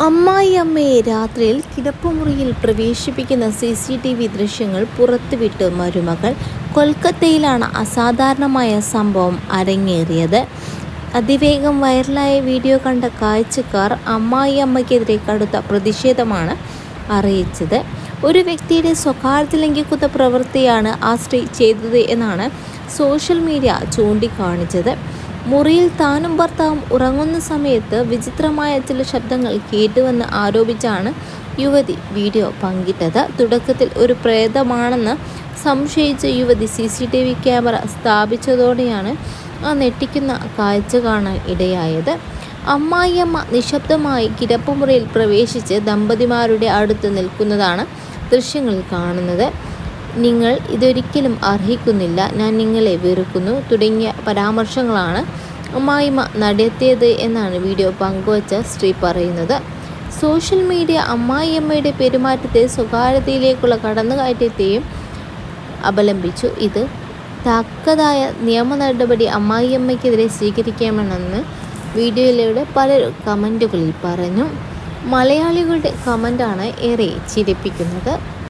അമ്മായിയമ്മയെ രാത്രിയിൽ കിടപ്പുമുറിയിൽ പ്രവേശിപ്പിക്കുന്ന സി സി ടി വി ദൃശ്യങ്ങൾ പുറത്തുവിട്ട് മരുമകൾ കൊൽക്കത്തയിലാണ് അസാധാരണമായ സംഭവം അരങ്ങേറിയത്. അതിവേഗം വൈറലായ വീഡിയോ കണ്ട കാഴ്ചക്കാർ അമ്മായിയമ്മയ്ക്കെതിരെ കടുത്ത പ്രതിഷേധമാണ് അറിയിച്ചത്. ഒരു വ്യക്തിയുടെ സ്വകാര്യത ലംഘിക്കുന്ന പ്രവൃത്തിയാണ് ആ സ്ത്രീ ചെയ്തത് എന്നാണ് സോഷ്യൽ മീഡിയ ചൂണ്ടിക്കാണിച്ചത്. മുറിയിൽ താനും ഭർത്താവും ഉറങ്ങുന്ന സമയത്ത് വിചിത്രമായ ചില ശബ്ദങ്ങൾ കേട്ടുവെന്ന് ആരോപിച്ചാണ് യുവതി വീഡിയോ പങ്കിട്ടത്. തുടക്കത്തിൽ ഒരു പ്രേതമാണെന്ന് സംശയിച്ച യുവതി C C T V camera സ്ഥാപിച്ചതോടെയാണ് ആ നെട്ടിക്കുന്ന കാഴ്ച കാണാൻ ഇടയായത്. അമ്മായിയമ്മ നിശബ്ദമായി കിടപ്പുമുറിയിൽ പ്രവേശിച്ച് ദമ്പതിമാരുടെ അടുത്ത് നിൽക്കുന്നതാണ് ദൃശ്യങ്ങളിൽ കാണുന്നത്. നിങ്ങൾ ഇതൊരിക്കലും അർഹിക്കുന്നില്ല. ഞാൻ നിങ്ങളെ വെറുക്കുന്നു. തുടങ്ങിയ പരാമർശങ്ങളാണ് അമ്മായിമ്മ നടത്തിയത് എന്നാണ് വീഡിയോ പങ്കുവച്ച സ്ത്രീ പറയുന്നത്. സോഷ്യൽ മീഡിയ അമ്മായിയമ്മയുടെ പെരുമാറ്റത്തെ സ്വകാര്യതയിലേക്കുള്ള കടന്നുകയറ്റത്തെയും അപലംബിച്ചു. ഇത് തക്കതായ നിയമ നടപടി അമ്മായിയമ്മയ്ക്കെതിരെ സ്വീകരിക്കാമെന്ന് വീഡിയോയിലൂടെ പല കമന്റുകളിൽ പറഞ്ഞു. മലയാളികളുടെ കമന്റാണ് ഏറെ ചിരിപ്പിക്കുന്നത്.